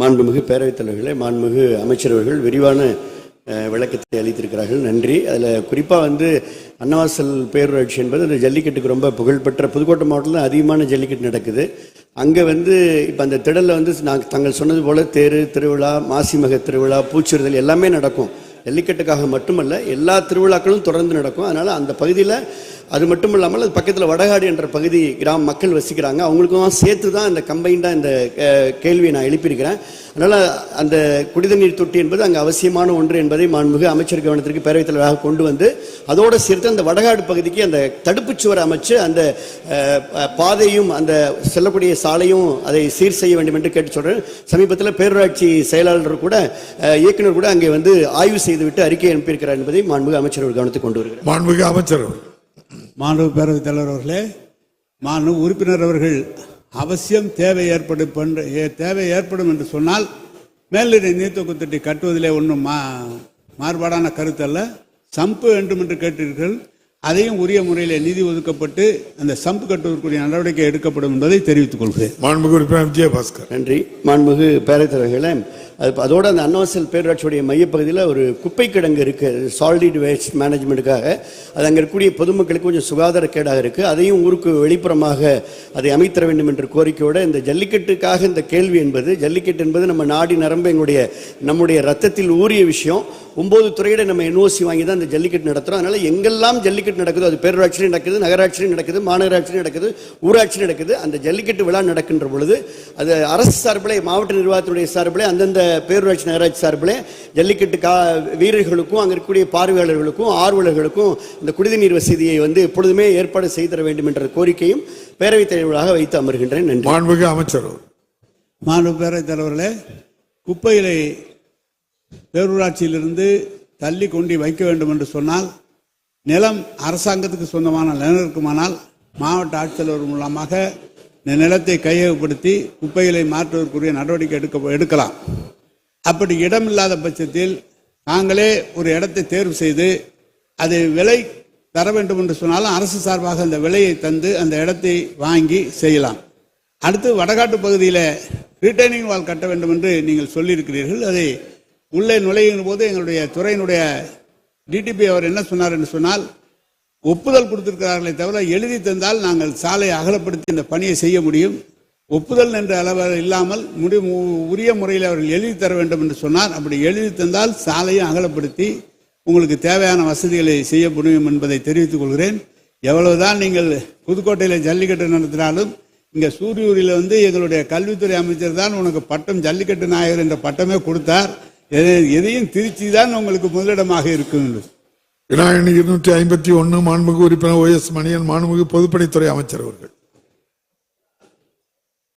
மாண்புமிகு பேரவைத் தலைவர்களே மாண்புமிகு அமைச்சரவர்கள் விரிவான விளக்கத்தை அளித்திருக்கிறார்கள். நன்றி. அதில் குறிப்பாக வந்து அன்னவாசல் பேரூராட்சி என்பது அந்த ஜல்லிக்கட்டுக்கு ரொம்ப புகழ்பெற்ற புதுக்கோட்டை மாவட்டத்தில் அதிகமான ஜல்லிக்கட்டு நடக்குது. அங்கே வந்து இப்போ அந்த திடலில் வந்து நாங்கள் தாங்கள் சொன்னது போல் தேர் திருவிழா மாசிமக திருவிழா பூச்சிறுதல் எல்லாமே நடக்கும். ஜல்லிக்கட்டுக்காக மட்டுமல்ல எல்லா திருவிழாக்களும் தொடர்ந்து நடக்கும். அதனால் அந்த பகுதியில் அது மட்டும் இல்லாமல் அது பக்கத்தில் வடகாடு என்ற பகுதி கிராம மக்கள் வசிக்கிறாங்க. அவங்களுக்கும் சேர்த்து தான் இந்த கம்பைண்டாக இந்த கேள்வியை நான் எழுப்பியிருக்கிறேன். அதனால் அந்த குடிதண்ணீர் தொட்டி என்பது அங்கே அவசியமான ஒன்று என்பதை மாண்புமிகு அமைச்சர் கவனத்திற்கு பேரவைத் தலைவராக கொண்டு வந்து அதோடு சேர்த்து அந்த வடகாடு பகுதிக்கு அந்த தடுப்புச் சுவர் அமைச்சு அந்த பாதையும் அந்த செல்லக்கூடிய சாலையும் அதை சீர் செய்ய வேண்டும் என்று கேட்டு சொல்றேன் சமீபத்தில் பேரூராட்சி செயலாளர் கூட இயக்குனர் கூட அங்கே வந்து ஆய்வு செய்துவிட்டு அறிக்கை அனுப்பியிருக்கிறார் என்பதை மாண்புமிகு அமைச்சர் அவர்கள் கவனத்துக்கு கொண்டு வருகிறார் மாண்புமிகு அமைச்சர். மாண்பு பேரவைத் தலைவர் அவர்களே மாண்பு உறுப்பினர் அவர்கள் அவசியம் தேவை ஏற்படும் தேவை ஏற்படும் என்று சொன்னால் மேல்நிலை நீர்த்தொக்கு தொட்டி கட்டுவதிலே ஒன்றும் மா மாறுபாடான கருத்து அல்ல சம்பு வேண்டும் என்று கேட்டீர்கள். அதையும் உரிய முறையில் நிதி ஒதுக்கப்பட்டு அந்த சம்பு கட்டுவதற்குரிய நடவடிக்கை எடுக்கப்படும் என்பதை தெரிவித்துக் கொள்கிறேன். விஜயபாஸ்கர் நன்றி. மாண்புமிகு பேரவைத் தலைவர்களே அது அதோட அந்த அன்னாசல் பேரூராட்சியுடைய மையப்பகுதியில் ஒரு குப்பை கிடங்கு இருக்குது சாலிட் வேஸ்ட் மேனேஜ்மெண்ட்டுக்காக அது அங்கே இருக்கக்கூடிய பொதுமக்களுக்கு கொஞ்சம் சுகாதார கேடாக அதையும் ஊருக்கு வெளிப்புறமாக அதை அமைத்தர வேண்டும் என்ற கோரிக்கையோட இந்த ஜல்லிக்கட்டுக்காக இந்த கேள்வி என்பது ஜல்லிக்கட்டு என்பது நம்ம நாடி நரம்பு எங்களுடைய நம்முடைய ரத்தத்தில் ஊறிய விஷயம். ஒன்பது துறையிட நம்ம என்ஓசி வாங்கி தான் இந்த ஜல்லிக்கட்டு நடத்துறோம். அதனால எங்கெல்லாம் ஜல்லிக்கட்டு நடக்குதோ அது பேரூராட்சியிலும் நடக்குது நகராட்சியிலும் நடக்குது மாநகராட்சியிலும் நடக்குது ஊராட்சி நடக்குது. அந்த ஜல்லிக்கட்டு விழா நடக்கின்ற பொழுது அது அரசு சார்பிலே மாவட்ட நிர்வாகத்தினுடைய சார்பிலே அந்தந்த பேரூராட்சி நகராட்சி சார்பிலே ஜல்லிக்கட்டு கா வீரர்களுக்கும் அங்கே இருக்கக்கூடிய பார்வையாளர்களுக்கும் ஆர்வலர்களுக்கும் இந்த குடிநீர் வசதியை வந்து எப்பொழுதுமே ஏற்பாடு செய்து தர வேண்டும் என்ற கோரிக்கையும் பேரவைத் தலைவராக வைத்து அமர்கின்றேன். நன்றி. மாண்புமிகு அமைச்சர் அவர்கள். மாண்பு பேரவைத் தலைவர்களே குப்பைகளை பேரூராட்சியிலிருந்து தள்ளி கொண்டு வைக்க வேண்டும் என்று சொன்னால் நிலம் அரசாங்கத்துக்கு சொந்தமான நிலம் இருக்குமானால் மாவட்ட ஆட்சித்தலைவர் மூலமாக இந்த நிலத்தை கையகப்படுத்தி குப்பைகளை மாற்றுவதற்குரிய நடவடிக்கை எடுக்க எடுக்கலாம். அப்படி இடமில்லாத பட்சத்தில் நாங்களே ஒரு இடத்தை தேர்வு செய்து அதை விலை தர வேண்டும் என்று சொன்னாலும் அரசு சார்பாக அந்த விலையை தந்து அந்த இடத்தை வாங்கி செய்யலாம். அடுத்து வடகாட்டு பகுதியில் ரிட்டைனிங் வால் கட்ட வேண்டும் என்று நீங்கள் சொல்லியிருக்கிறீர்கள். அதை உள்ளே நுழையும் போது எங்களுடைய துறையினுடைய டிடிபி அவர் என்ன சொன்னார் என்று சொன்னால் ஒப்புதல் கொடுத்திருக்கிறார்களே தவிர எழுதி தந்தால் நாங்கள் சாலை அகலப்படுத்தி இந்த பணியை செய்ய முடியும். ஒப்புதல் என்ற அளவில் இல்லாமல் முடி உரிய முறையில் அவர்கள் எழுதி தர வேண்டும் என்று சொன்னார். அப்படி எழுதி தந்தால் சாலையை அகலப்படுத்தி உங்களுக்கு தேவையான வசதிகளை செய்ய முடியும் என்பதை தெரிவித்துக் கொள்கிறேன். எவ்வளவுதான் நீங்கள் புதுக்கோட்டையில் ஜல்லிக்கட்டு நடத்தினாலும் இங்கே சூரியூரில் வந்து எங்களுடைய கல்வித்துறை அமைச்சர் தான் உனக்கு பட்டம் ஜல்லிக்கட்டு நாயகர் என்ற பட்டமே கொடுத்தார். எதையும் திருச்சி தான் உங்களுக்கு முதலிடமாக இருக்கும் விநாயகன் இருநூற்றி ஐம்பத்தி ஒன்று மாண்புமிகு உறுப்பினர் ஓ எஸ் மணியன் மாண்புமிகு பொதுப்பணித்துறை அமைச்சர் அவர்கள்.